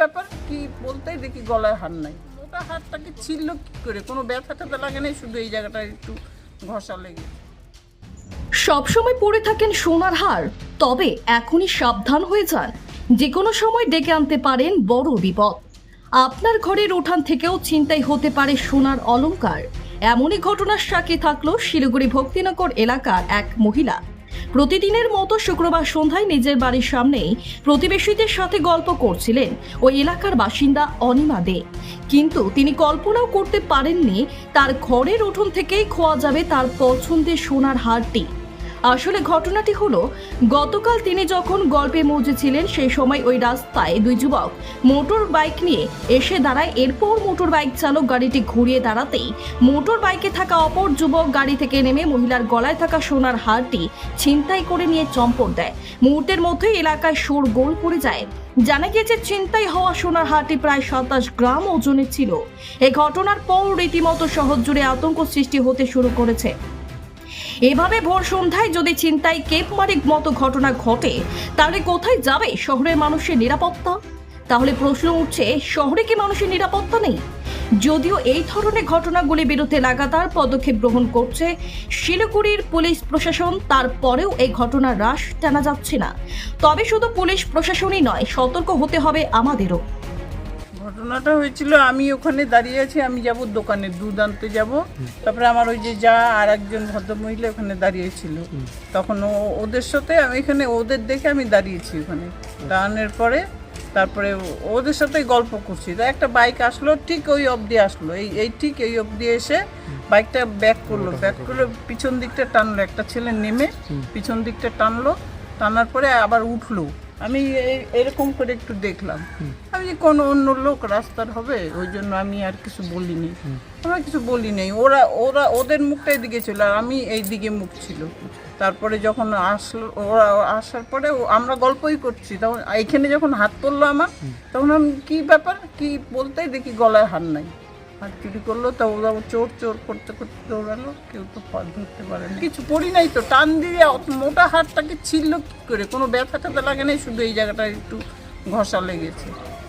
ব্যাপার? কি বলতেই দেখি গলায় হার নাই। ওটা হারটাকে ছিল কি করে? কোনো ব্যথা লাগে নাই? শুধু এই জায়গাটা একটু ঘষা লেগে। সবসময় পরে থাকেন সোনার হার। তবে এখনই সাবধান হয়ে যান। যে কোনো সময় ডেকে আনতে পারেন বড় বিপদ। আপনার ঘরের উঠান থেকেও চিন্তাই হতে পারে সোনার অলংকার। এমনই ঘটনার সাক্ষী থাকল শিলিগুড়ি ভক্তিনগর এলাকার এক মহিলা। প্রতিদিনের মতো শুক্রবার সন্ধ্যায় নিজের বাড়ির সামনেই প্রতিবেশীদের সাথে গল্প করছিলেন ওই এলাকার বাসিন্দা অনিমা দে। কিন্তু তিনি কল্পনাও করতে পারেননি তার ঘরের উঠোন থেকেই খোয়া যাবে তার পছন্দের সোনার হারটি। আসলে ঘটনাটি হলো, গতকাল তিনি যখন গল্পে মজেছিলেন, সেই সময় ওই রাস্তায় দুই যুবক মোটর বাইক নিয়ে এসে দাঁড়ায়। এরপর মোটর বাইক চালক গাড়িটি ঘুরিয়ে দাঁড়াতেই মোটর বাইকে থাকা অপর যুবক গাড়ি থেকে নেমে মহিলার গলায় থাকা সোনার হারটি ছিনতাই করে নিয়ে চম্পট দেয়। মুহূর্তের মধ্যে এলাকায় সোর গোল পড়ে যায়। জানা গিয়েছে, ছিনতাই হওয়া সোনার হারটি প্রায় সাতাশ গ্রাম ওজনের ছিল। এ ঘটনার পর রীতিমতো শহর জুড়ে আতঙ্ক সৃষ্টি হতে শুরু করেছে। এভাবে ভোর সন্ধ্যায় যদি চিন্তায় কেপমারিক মতো ঘটনা ঘটে, তাহলে কোথায় যাবে শহরের মানুষের নিরাপত্তা? তাহলে প্রশ্ন উঠছে, শহরে কি মানুষের নিরাপত্তা নেই? যদিও এই ধরনের ঘটনাগুলির বিরুদ্ধে লাগাতার পদক্ষেপ গ্রহণ করছে শিলিগুড়ির পুলিশ প্রশাসন, তারপরেও এই ঘটনা হ্রাস টানা যাচ্ছে না। তবে শুধু পুলিশ প্রশাসনই নয়, সতর্ক হতে হবে আমাদেরও। ঘটনাটা হয়েছিল আমি ওখানে দাঁড়িয়ে আছি আমি যাব দোকানে দুধ আনতে যাব। তারপরে আমার ওই যে যা আর একজন ভদ্রমহিলা ওখানে দাঁড়িয়েছিল তখন ওদের সাথে আমি এখানে ওদের দেখে আমি দাঁড়িয়েছি ওখানে। দাঁড়ানোর পরে তারপরে ওদের সাথে গল্প করছি। তা একটা বাইক আসলো ঠিক ওই অবধি আসলো। এই এই ঠিক এই অবধি এসে বাইকটা ব্যাক করল। ব্যাক করে পিছন দিকটা টানলো। একটা ছেলে নেমে পিছন দিকটা টানলো। টানার পরে আবার উঠল। আমি এই- এরকম করে একটু দেখলাম। আমি যে কোনো অন্য লোক রাস্তার হবে ওই জন্য আমি আর কিছু বলিনি। আমরা কিছু বলি নাই। ওরা ওরা ওদের মুখটা এদিকে ছিল আর আমি এই দিকে মুখ ছিল। তারপরে যখন আসলো ওরা আসার পরে আমরা গল্পই করছি। তখন এখানে যখন হাত পড়ল আমার তখন আমি কি ব্যাপার? কি বলতেই দেখি গলায় হার নাই। হাত চুরি করল, তা ওরা চোর চোর করতে করতে দৌড়ালো, কেউ তো পথ ধরতে পারে কিছু পড়ি নাই তো, টান দিয়ে অত মোটা হাতটাকে ছিল কী করে? কোনো ব্যথা ট্যাথা লাগে নাই, শুধু এই জায়গাটা একটু ঘষা লেগেছে।